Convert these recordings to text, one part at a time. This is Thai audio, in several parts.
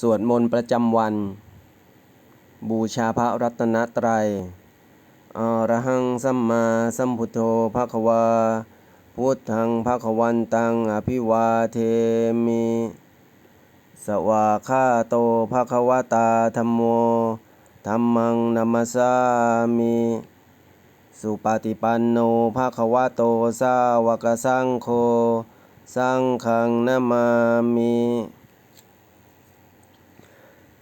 สวดมนต์ประจำวัน บูชาพระรัตนตรัยอระหังสัมมาสัมพุทโธภะคะวา พุทธังภะคะวันตังอภิวาเทมิ สวาคาโตภะคะวตาธัมโมธัมมังนัมสามิ สุปฏิปันโนภะคะวะโตสาวกสังโฆ สังฆังนามามิ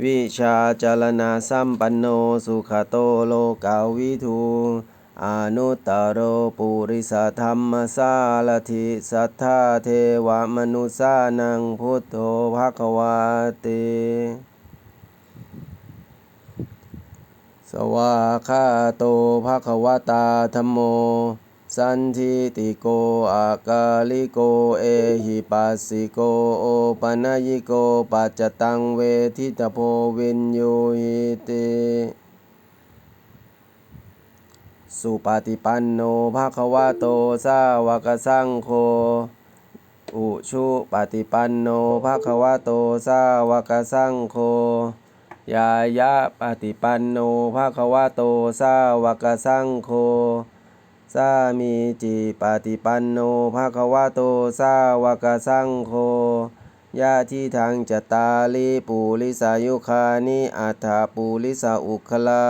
วิชาจารณาสัมปันโนสุขโตโลกาวิทูอนุตตรโรปุริสธรรมสารถิสัทธาเทวมนุสานังพุทโธภควาติสวาคาโตภควตาธัมโม สันทิติโกอากาลิโกเอหิปัสสิโกโอปนัยิโกปัจจตังเวทิตโพวินโยหิติสุปฏิปันโนภะคะวะโตสาวกสังโฆอุชุปฏิปันโนภะคะวะโตสาวกสังโฆยายะปฏิปันโนภะคะวะโตสาวกสังโฆ สามีจิปฏิปันโนภะคะวะโตสาวกสังโฆญาทิทางจตาลิปุริสายุคานิอัฏฐปุริสาอุคลา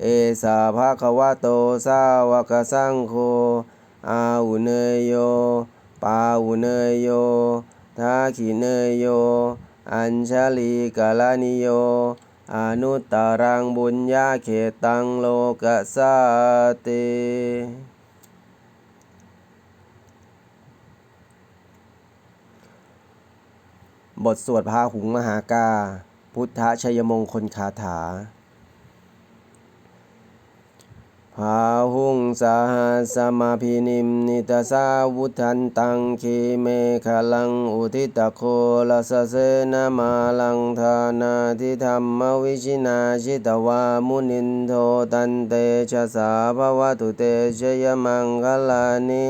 เอสาภะคะวะโตสาวกสังโฆอาอุเนยโย ปาอุเนยโยทาขิเนยโย อัญชลีกาลานิโย อนุตตรังบุญญาเขตังโลกสาติบทสวดพาหุงมหากา พุทธชัยมงคลคาถา พาหุงสาหัสมาพินิมนิตาสาวุทันตังคีเมฆลังอุทิตโคลสเสนามาลังธานาทิธรรมวิชินาชิตวามุนินโทตันเตชะสาภวตุเตชยมังคลานิ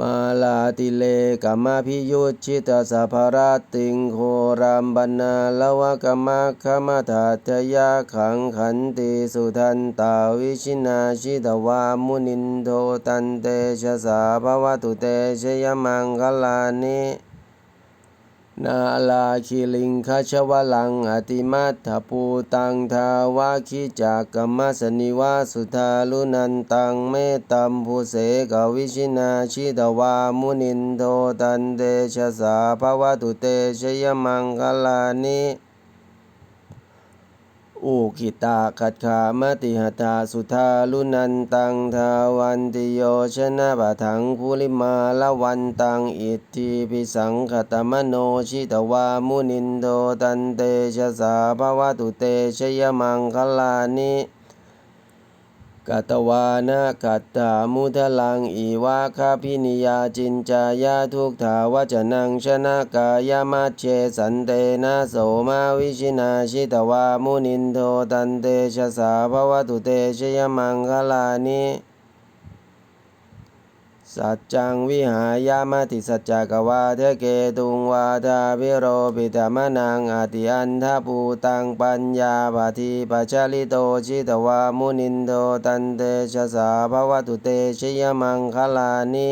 มาลาติเลกัมมาพิยุชิตาสภาราติงโครามบันาลวะกามมาคมาทัตยาขังขันติสุทันตาวิชินาชิตวามุนินโทตันเตชะสาภวตุเตชยมังคลานิ นาลาคิลิงคชวลังอติมัตถภูตังทาวาคิจากกัมมัสนิวาสุทาลุนันตังเมตตัมภูเสกวิชินาชิตวามุนินโทตันเตชะสาภวตุเตชยมังคลานิ อุกิตาขัดขามติหตาสุธาลุนันตังทาวันติโยชนะปะทังภูริมาละวันตังอิทธิพิสังขตมโนชิตวามุนินโตตันเตชะสาภวตุเตชยมังคลานิ กัตวานะกัตตามุทลังอีวาคาพินิยาจินจายาทุกถาวจนังชนะกายามัเชสันเตนะโสมาวิชินาชิตวามุนินโทตันเตชะสาภวตุเตชยมังคลานิ สัจจังวิหายามติสัจจกวาเทเกตุงวาทาวิโรปิธรรมนังอติอันทภูตังปัญญาปาทิปัจจลิโตชิตวามุนินโตตันเตชะสาภวตุเตชยมังคลานิ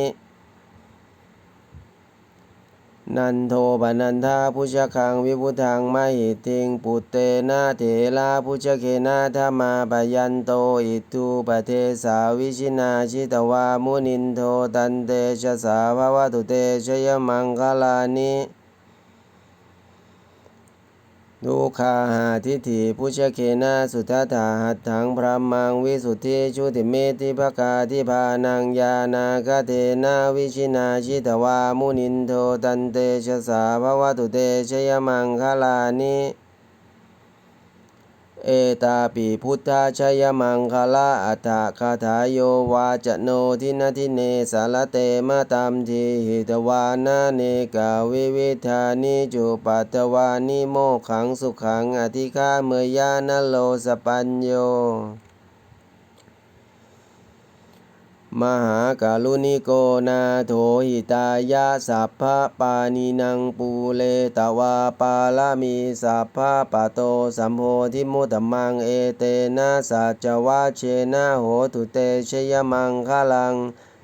นันโทปนันทาพุชคังวิพุทังไมหิติงปุเตนะเถลาพุชเคนะธรรมาปยันโตอิทูปเทสาวิชินาชิตวามุนินโทตันเตชะสาภวตุเตชยมังคลานิ ดูคาหาทิฏฐิพุชเคนะสุทัฏฐาหัตถังพระมังวิสุทธิชุติเมติภกาทิพานังยานาคเทนาวิชินาชิตวามุนินโทตันเตชะสาภวตุเตชยมังคลานิ เอตาปิพุทธาชยมังคลาอัฏฐคาถาโยวาจโนทินาทิเนสารเตมาตามทีหิตวานาเนกาวิวิธานิจุปัตวานิโมขังสุขังอธิฆาเมยานโลสปัญโย มหากาลุนิโกนาโถหิตายะสัพพะปานินังปูเลตวาปาลามีสัพพะปะโตสัมโพธิมุตมังเอเตนะสัจวะเชนะโหตุเตชยมังคลัง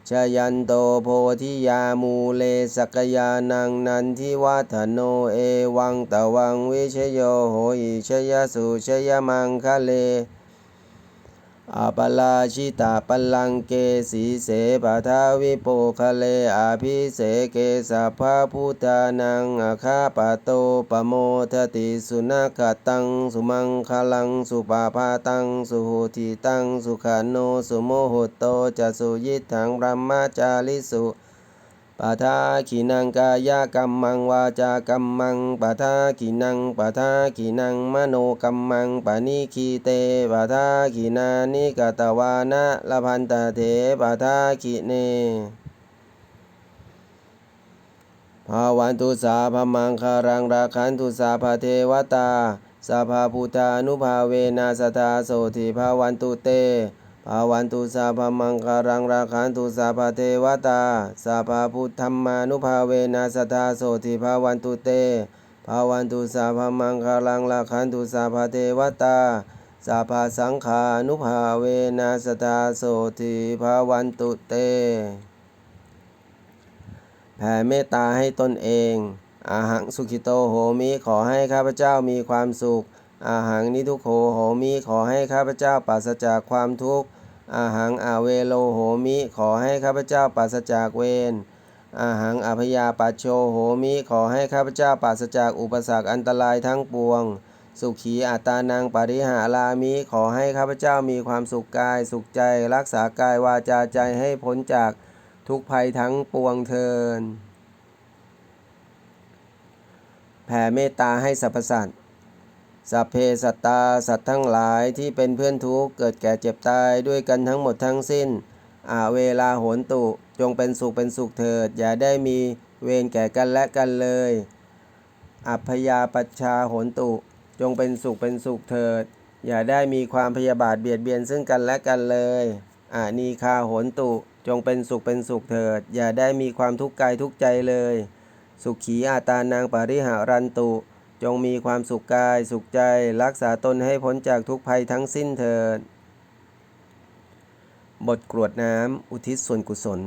ชยันโตโพธิยามูเลสกยานังนันทิวัฒโนเอวังตวังวิชโยโหหิชยสุชยมังคะเล อาปลาชิตาปลังเกสีเสปทาวิโปคะเลอาภิเสเกสัพพะพุทธานังอาคาปโตปโมทติสุนัขตังสุมังคลังสุปาพาตังสุหุติตังสุขาโนสุโมโหโตจะสุยิทังรัมมาจาริสุ ปะทาขีนังกายกัมมังวาจากัมมังปะทาขีนังปะทาขีนังมโนกัมมังปะนิคีเตปะทาขีนานิกตวานะละพันตเถปะทาขีเนภาวันตุสาพมังคารังราคันตุสาภเทวตาสาภาพุทธานุภาเวนัสทาโสธิภาวันตุเต ภาวันตุสาพมังคารังราคันตุสาภาเทวตาสาภาพุทธมมานุภาเวนัสทาโสธิภาวันตุเตภาวันตุสาพมังคารังราคันตุสาภาเทวตาสาภาสังขานุภาเวนัสทาโสธิภาวันตุเต แผ่เมตตาให้ตนเองอาหังสุขิโตโหมิขอให้ข้าพเจ้ามีความสุขอาหังนิทุโขโหมิขอให้ข้าพเจ้าปราศจากความทุกข์ อาหังอาเวโลโหมิ ขอให้ข้าพเจ้าปราศจากเวรอาหังอภยาปัชโชโหมิ ขอให้ข้าพเจ้าปราศจากอุปสรรคอันตรายทั้งปวง สุขีอัตานังปริหารามิ ขอให้ข้าพเจ้ามีความสุขกาย สุขใจ รักษากายวาจาใจให้พ้นจากทุกภัยทั้งปวงเทิน แผ่เมตตาให้สรรพสัตว์ สัพเพสัตตาสัตว์ทั้งหลายที่เป็นเพื่อนทุกข์เกิดแก่เจ็บตายด้วยกันทั้งหมดทั้งสิ้นอาเวลาโหนตุ จงเป็นสุขเป็นสุขเถิด อย่าได้มีเวรแก่กันและกันเลย อัพยาปัชชาโหนตุ จงเป็นสุขเป็นสุขเถิด อย่าได้มีความพยาบาทเบียดเบียนซึ่งกันและกันเลยอานีคาโหนตุ จงเป็นสุขเป็นสุขเถิด อย่าได้มีความทุกข์กายทุกใจเลย สุขีอาตานางปาริหารันตุ จงมีความสุขกายสุขใจ รักษาตนให้พ้นจากทุกภัยทั้งสิ้นเถิด บทกรวดน้ำอุทิศส่วนกุศล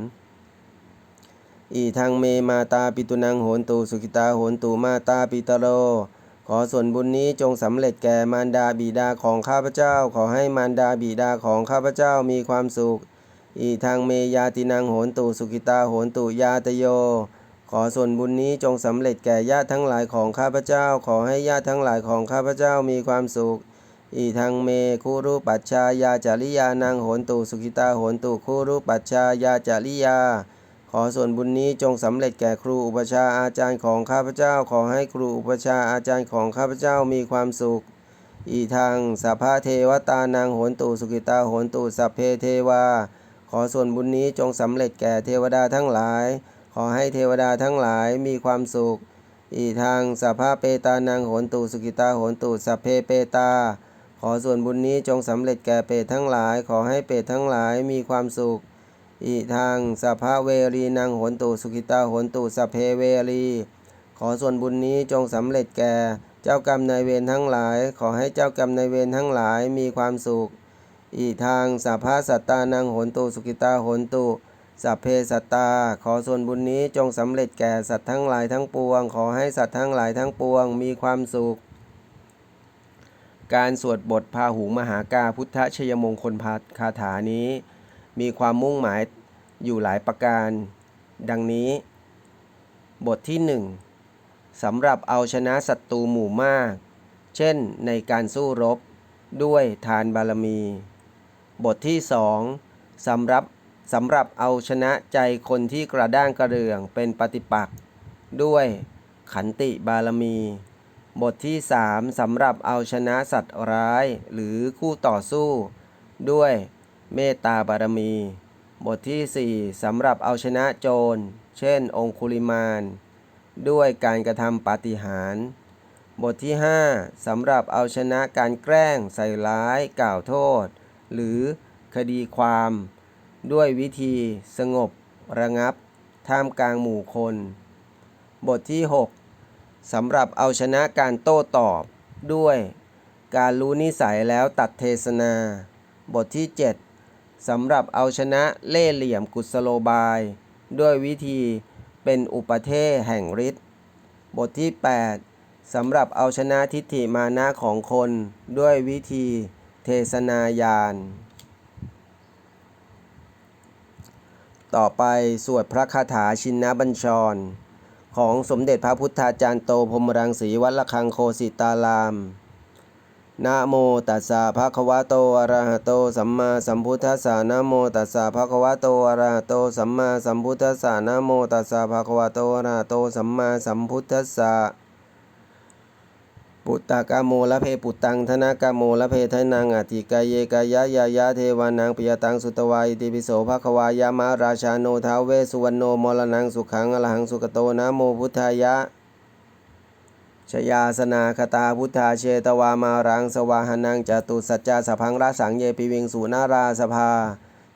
อีทางเมมาตาปิตุนังโหนตูสุขิตาโหนตูมาตาปิตโร ขอส่วนบุญนี้จงสำเร็จแก่มารดาบิดาของข้าพเจ้า ขอให้มารดาบิดาของข้าพเจ้ามีความสุข อีทางเมยาตินังโหนตูสุขิตาโหนตูยาตโย ขอส่วนบุญนี้จงสำเร็จแก่ญาติทั้งหลายของข้าพเจ้า ขอให้ญาติทั้งหลายของข้าพเจ้ามีความสุข อีทางเมคุรุปัชชายาจาริยานังโหนตุสุขิตาโหนตุคุรุปัชชายาจาริยา ขอส่วนบุญนี้จงสำเร็จแก่ครูอุปชาอาจารย์ของข้าพเจ้า ขอให้ครูอุปชาอาจารย์ของข้าพเจ้ามีความสุข อีทางสัพพะเทวตานางโหนตุสุขิตาโหนตุสัพเพเทวา ขอส่วนบุญนี้จงสำเร็จแก่เทวดาทั้งหลาย อให้เทวดาทั้งหลายมีความสุข อีทางสัพพะเปตานางโหนตุสุขิตาโหนตุสัพเพเปตา ขอส่วนบุญนี้จงสำเร็จแก่เปตทั้งหลาย ขอให้เปตทั้งหลายมีความสุข อีทางสัพพะเวรีนางโหนตุสุขิตาโหนตุสัพเพเวรี ขอส่วนบุญนี้จงสำเร็จแก่เจ้ากรรมนายเวรทั้งหลาย ขอให้เจ้ากรรมนายเวรทั้งหลายมีความสุข อีทางสัพพะสัตตานางโหนตุสุขิตาโหนตุ สัพเพสัตตา ขอส่วนบุญนี้จงสำเร็จแก่สัตว์ทั้งหลายทั้งปวง ขอให้สัตว์ทั้งหลายทั้งปวงมีความสุข การสวดบทพาหุงมหากาพุทธชยมงคลพาคาถานี้ มีความมุ่งหมายอยู่หลายประการ ดังนี้ บทที่หนึ่งสำหรับเอาชนะศัตรูหมู่มาก เช่นในการสู้รบด้วยทานบารมี บทที่สองสำหรับ สำหรับเอาชนะใจคนที่กระด้างกระเรืองเป็นปฏิปักษ์ด้วยขันติบารมี บทที่ 3สำหรับเอาชนะสัตว์ร้ายหรือคู่ต่อสู้ ด้วยเมตตาบารมี บทที่ 4สำหรับเอาชนะโจร เช่น องคุลิมาน ด้วยการกระทำปาฏิหาริย์บทที่ 5สำหรับเอาชนะการแกล้งใส่ร้ายกล่าวโทษ หรือคดีความ ด้วยวิธีสงบระงับ ท่ามกลางหมู่คน บทที่ 6สำหรับเอาชนะการโต้ตอบด้วยการรู้นิสัยแล้วตัดเทศนา บทที่ 7สำหรับเอาชนะเล่เหลี่ยมกุศโลบาย ด้วยวิธีเป็นอุปเทศแห่งฤทธิ์บทที่ 8สำหรับเอาชนะทิฏฐิมานะของคน ด้วยวิธีเทศนายาน ต่อไปสวดพระคาถาชินนบัญชร ของสมเด็จพระพุทธาจารย์โตพรมรังสีวัดละคังโคสิตาราม นะโมตัสสะภะคะวะโตอะระหะโตสัมมาสัมพุทธัสสะนะโมตัสสะภะคะวะโตอะระหะโตสัมมาสัมพุทธัสสะนะโมตัสสะภะคะวะโตอะระหะโตสัมมาสัมพุทธัสสะ ปุตตะกะโมละเพปุตตังธนากะโมละเพทนังอธิกายเยกายะยายะเทวานังปิยตังสุตวาอิติปิโสภะควายามะราชาโนทาวเวสุวรรณโนมรณังสุขังอรหังสุกโตนะโมพุทธายะชยาสนาคตาพุทธาเชตวามารังสวาหนังจตุสัจจาสพังราสังเยปิวิงสุนาราสภา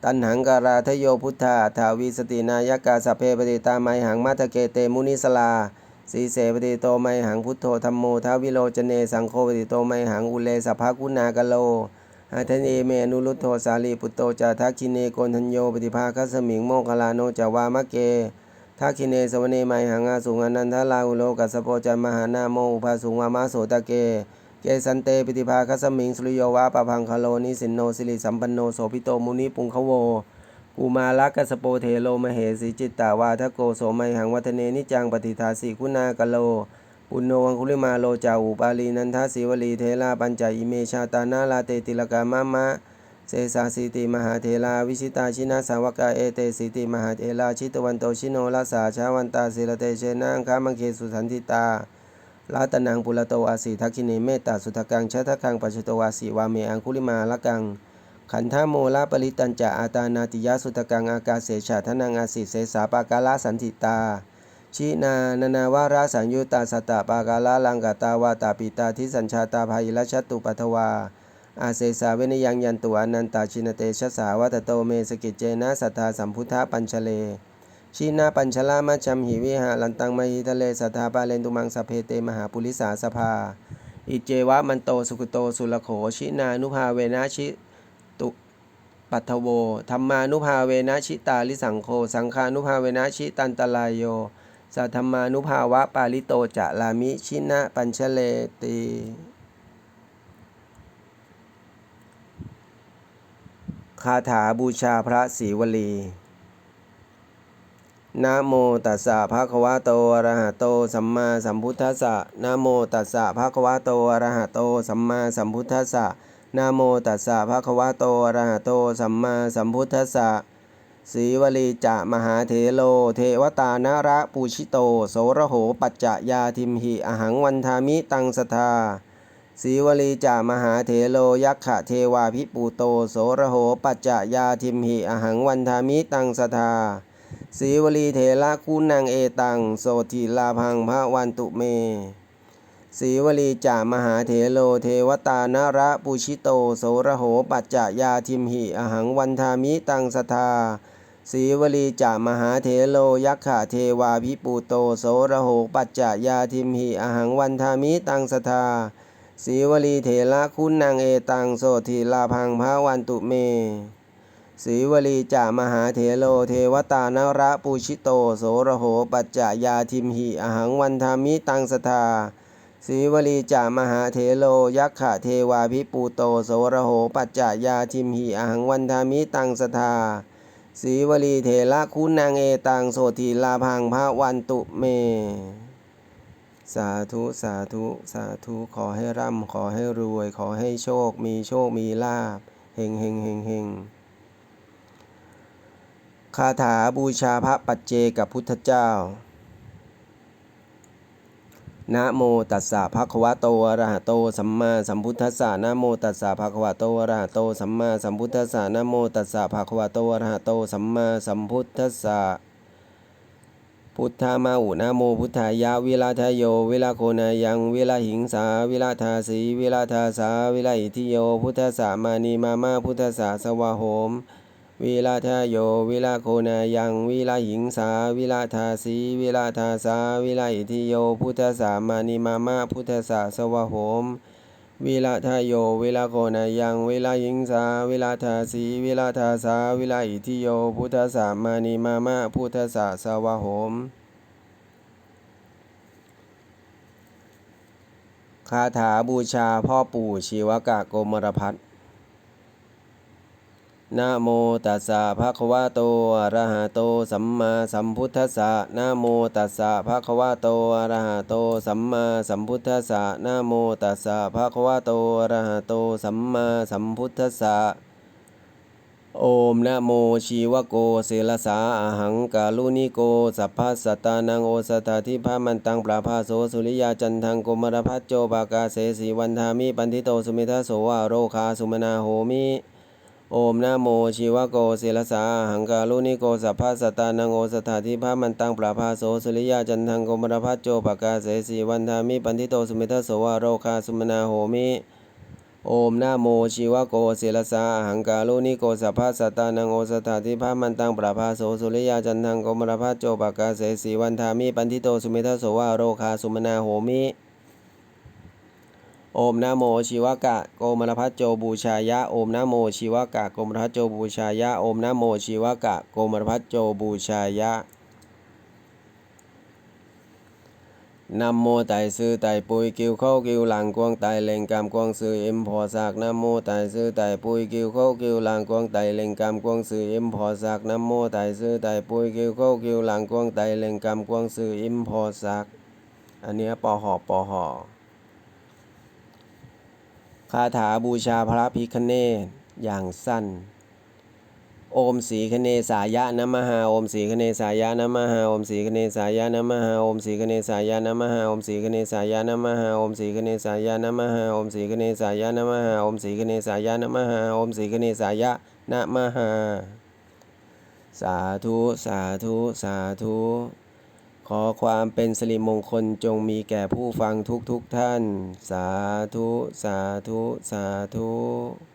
ตันหังการาทโยพุทธาทาวิสตินายกาสเพปฏิตาไมหังมัทเกเตมุนิสลา สีเสปฏิโตไมหังพุทโธธรรมโมทาวิโลจเนสังโฆปฏิโตไมหังอุเลสภากุณากะโลอาทเนเมอนุรุตโธสาลีปุตโตจาทักคิเนโกนทัญโยปฏิภาคัสมิงโมคลาโนจาวามะเกทักขิเนสวเนไมหังอาสุงอนันทลาอุโลกัสโปจันมหานาโมอุภาสุงวามาโสตะเก เกสันเตปิติภาคัสมิงสุริโยวะปะพังคโลนิสินโนสิริสัมปันโนโสพิโตมุนิปุงคโว กูมาลักกัสโปเทโลมเหสีจิตตาวาทะโกโสไมหังวัฒเนนิจังปฏิทาสีคุณากโล ปุณโนวังคุลิมาโลจาอุปาลีนันทาสีวลีเทลาปัญจอิเมชาตานาลาเตติลกามะมะเสสาสิติมหาเทลาวิชิตาชินาสาวกาเอเตสิติมหาเทลาชิตวันโตชิโนลาสาชาวันตาศิรเตเชนังคามังเคสุสันติตาลาตนังปุระโตอาสีทักขิเนเมตตาสุทกังชะทะคังปัจจโตวาสีวาเมอังคุลิมาละกัง ขันธโมลาปริตัญจะอาตานาติยสุทกังอากาเสชาทนังอาสิเสสาปากาลาสันติตา ชินานานาวาราสัญยุตาสตาปากาลาลังกาตาวาตาปิตาทิสัญชาตาภายิรชตุปัทวา อาเซสาเวนิยังยันตุอนันตาชินเตชะสาวัตโตเมสกิจเจนะสัทธาสัมพุทธาปัญชเลชีนาปัญชลามัจจัมหิวิหาลันตังมหิทะเลสัทธาปาเลนตุมังสเพเตมหาปุริสาสภา อิเจวะมันโตสุกุโตสุลโขชินานุภาเวนะชิ ปัทโว ธรรมานุภาเวนะชิตาลิสังโฆสังฆานุภาเวนะชิตันตลายโย สัทธรรมานุภาวะปาลิโตจะลามิชินะปัญชเลติคาถาบูชาพระศรีวลี นะโมตัสสะภะคะวะโตอะระหะโต สัมมาสัมพุทธัสสะ นะโมตัสสะภะคะวะโตอะระหะโต สัมมาสัมพุทธัสสะ นะโมตัสสะภะคะวะโตอะระหะโตสัมมาสัมพุทธัสสะศรีวลีจะมหาเถโล เทวตานาระปูชิโต โสระโหปัจจะยาทิมหิอหังวันทามิตังสทาศรีวลีจามหาเถโลยักขะเทวาภิปูโต โสระโหปัจจะยาทิมหิอหังวันทามิตังสทาศรีวลีเถระคุณังเอตัง โสติลาพังพระวันตุเม ศรีวลีจามหาเถโลเทวตานาระปุชิโตโสระโหปัจจะยาทิมหิอหังวันทามิตังสทาศรีวลีจามหาเถโลยักขะเทวาภิปูโตโสระโหปัจจะยาทิมหิอหังวันทามิตังสทาศรีวลีเถระคุณนางเอตังโสทีลาพังพระวันตุเมศรีวลีจามหาเถโลเทวตานระปูชิโตโสระโหปัจจายาทิมหิอหังวันธามิตังสทา ศรีวลีจามหาเถโล ยักขะเทวาภิปูโตโสระโห ปัจจายาทิมหิอหังวันธามิตังสทาศรีวลีเถระคุณนางเอตังโสทีลาพังพระวันตุเม สาธุสาธุสาธุขอให้ร่ำขอให้รวย ขอให้โชคมีโชคมีลาบเฮงเฮงเฮงเฮงคาถาบูชาพระปัจเจกับพุทธเจ้า นะโมตัสสะภะคะวะโตอะระหะโตสัมมาสัมพุทธัสสะนะโมตัสสะภะคะวะโตอะระหะโตสัมมาสัมพุทธัสสะนะโมตัสสะภะคะวะโตอะระหะโตสัมมาสัมพุทธัสสะพุทธามาอุนะโมพุทธายะวิลาทโย วิลาโคนายัง วิลาหิงสา วิลาทาสีวิลาทาสา วิลาอิทิโย พุทธสสะมานีมามาพุทธสสะสวะโหม วิลาทโย วิลาโคนายัง วิลาหิงสา วิลาทาสีวิลาทาสา วิลาอิทิโย พุทธสามานิมามาพุทธสาสวะโหม วิลาทโย วิลาโคนายัง วิลาหิงสา วิลาทาสีวิลาทาสา วิลาอิทิโย พุทธสามานิมามาพุทธสาสวะโหมคาถาบูชาพ่อปู่ชีวกะโกมรพัฒน์ นะโมตัสสะภะคะวะโตอะระหะโตสัมมาสัมพุทธัสสะนะโมตัสสะภะคะวะโตอะระหะโตสัมมาสัมพุทธัสสะนะโมตัสสะภะคะวะโตอะระหะโตสัมมาสัมพุทธัสสะโอมนะโมชีวโกเสลสาอาหังกาลุนิโกสัพพะสัตานังโอสถาทิพามันตังปราภาโสสุริยาจันทังโกมารพัจโจปากาเสสีวันทามิปันทิโตสุมิทาโสวาโรคาสุมนาโหมิ โอมนะโมชีวโกศิลสาหังกาลุนิโกสัพพะสตานังโอสถาทิพามันตังปราภาโสสุริยาจันทังโกมรพัจโจปกาเสสีวันทามิปันทิโตสุมิทโสวาโรคาสุมนาโหมิโอมนะโมชีวโกศิลสาหังกาลุนิโกสัพพะสตานังโอสถาทิพามันตังปราภาโสสุริยาจันทังโกมรพัจโจปกาเสสีวันทามิปันทิโตสุมิทโสวาโรคาสุมนาโหมิ โอมนะโมชีวกะโกมรพัจโจบูชายะโอมนะโมชีวกะโกมรพัจโจบูชายะโอมนะโมชีวกะโกมรพัจโจบูชายะนำโมไตซื้อไตปุยกิวเข้ากิวหลังกวงไตเล็งกำกวงซื้อเอ็มพอสากนำโมไตซื้อไตปุยกิวเข้ากิวหลังกวงไตเล็งกำกวงซื้อเอ็มพอสากนำโมไตซื้อไตปุยกิวเข้ากิวหลังกวงไตเล็งกำกวงซื้อเอ็มพอสากอันเนี้ยปอหอปอหอ คาถาบูชาพระพิคเนตอย่างสั้น โอมสีคเนสายะนะมหาโอมสีคเนสายะนะมหาโอมสีคเนสายะนะมหาโอมสีคเนสายะนะมหาโอมสีคเนสายะนะมหาโอมสีคเนสายะนะมหาโอมสีคเนสายะนะมหาโอมสีคเนสายะนะมหาโอมสีคเนสายะนะมหาสาธุสาธุสาธุ อความเป็นสิริมงคลจงมีแก่ผู้ฟังทุกทุกท่าน สาธุ สาธุ สาธุ